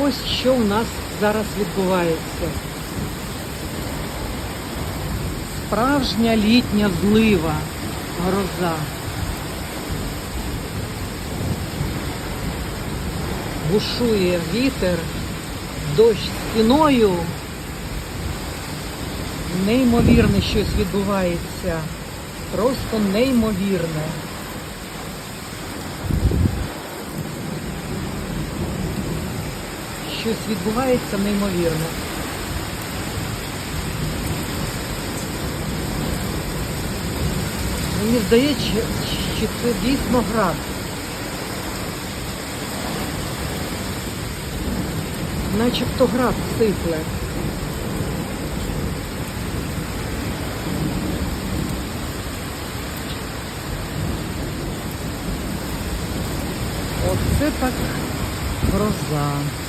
Ось що у нас зараз відбувається. Справжня літня злива, гроза. Бушує вітер, дощ стіною. Неймовірне щось відбувається. Просто неймовірне. Щось відбувається неймовірне. Мені здається, що це дійсно град. Начебто град сипле. Оце так гроза.